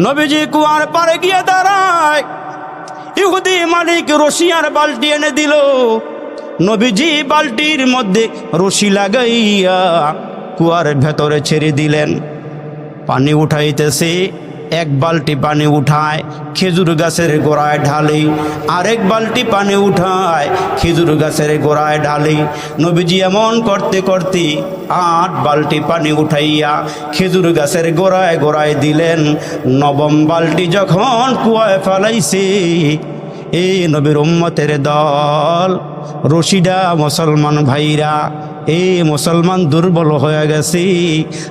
নবীজি কুয়ার পারে গিয়ে দাঁড়ায়। ইহুদি মালিক রশিয়ার বালটি এনে দিল। নবীজি বালতির মধ্যে রশি লাগাইয়া কুয়ার ভেতরে ছেড়ে দিলেন। পানি উঠাইতেছে। এক বালতি পানি উঠায়, খেজুর গাছের গোড়ায় ঢালে। আরেক বালতি পানি উঠায়, খেজুর গাছের গোড়ায় ঢালে। নবীজি এমন করতে করতে আট বালতি পানি উঠাইয়া খেজুর গাছের গোড়ায় গোড়ায় দিলেন। নবম বালতি যখন কুয়ায় ফেলাইছে এই নবীর উম্মতের দল রশিদা, মুসলমান ভাইরা এই মুসলমান দুর্বল হয়ে গেছে।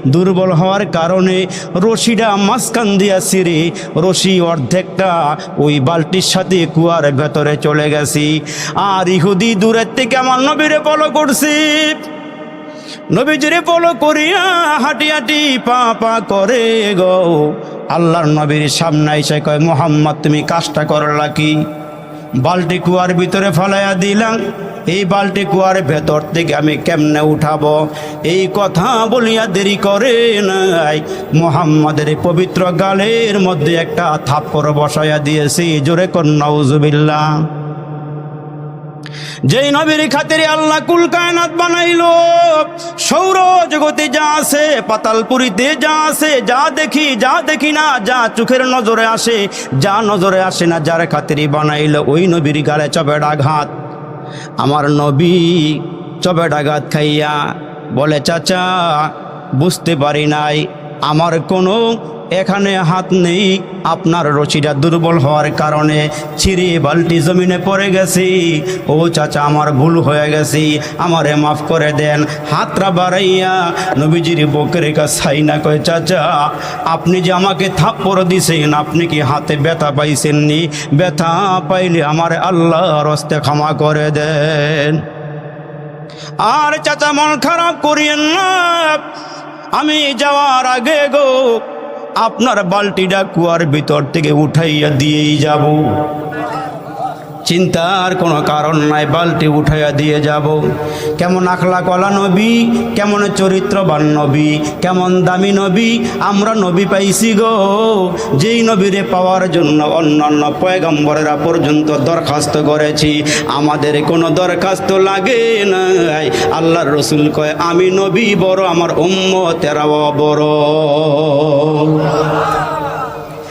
দুর্বল হওয়ার কারণে রশিডা মাঝখান দিয়া সিরে রশি অর্ধেকটা ওই বালতির সাথে কুয়ার ভেতরে চলে গেছি। আর ইহুদি দূরের থেকে আমার নবীরে ফলো করছি। নবীজিরে ফলো করিয়া হাঁটি হাঁটি পা পা করে গো। আল্লাহর নবীর সামনে এসে কয়, মোহাম্মদ, তুমি কাজটা করলা কি? বালতি কুয়ার ভিতরে ফলাইয়া দিলাম। এই বালটি কুয়ার ভেতর থেকে আমি কেমনে উঠাবো? এই কথা বলিয়া দেরি করে নাই। মোহাম্মদের পবিত্র গালের মধ্যে একটা থাপ্পড় বসাইয়া দিয়েছি। জোরে কন্যাউজুবিল্লা যেই নবীর খাতিরে আল্লাহ কুল কায়নাত বানাইলো সৌর জগতে যা আছে, পাতালপুরিতে যা আছে, যা দেখি যা দেখি না, যা চোখের নজরে আসে, যা নজরে আসে না, যার খাতিরে বানাইলো ওই নবীর গালে চপের আঘাত আমার নবী চপের আঘাত খাইয়া বলে, চাচা, বুঝতে পারি নাই আমার কোনো এখানে হাত নেই। আপনার রশিটা দুর্বল হওয়ার কারণে ছিঁড়ে বালতি জমিনে পড়ে গেছি। ও চাচা, আমার ভুল হয়ে গেছি। আমারে মাফ করে দেন। হাতটা বাড়াইয়া নবীজির বকের কাছাই না কয়, চাচা, আপনি যে আমাকে থাপ্পড় দিছেন, আপনি কি হাতে ব্যথা পাইছেননি? ব্যথা পাইলে আমার আল্লাহ রস্তে ক্ষমা করে দেন। আর চাচা, মন খারাপ করিয়েন না। আমি যাওয়ার আগে গো আপনার বালতিটা কুয়ার ভিতর থেকে উঠাইয়া দিয়েই যাব। চিন্তার কোনো কারণ নাই, বালতি উঠাইয়া দিয়ে যাব। কেমন আখলা কলা নবী, কেমন চরিত্রবান নবী, কেমন দামি নবী, আমরা নবী পাইছি গো। যেই নবীরে পাওয়ার জন্য অন্যান্য পয়গম্বরেরা পর্যন্ত দরখাস্ত করেছি, আমাদের কোনো দরখাস্ত লাগে নাই। আল্লাহর রসুল কয়, আমি নবী, বড় আমার উম্ম তেরাও বড়।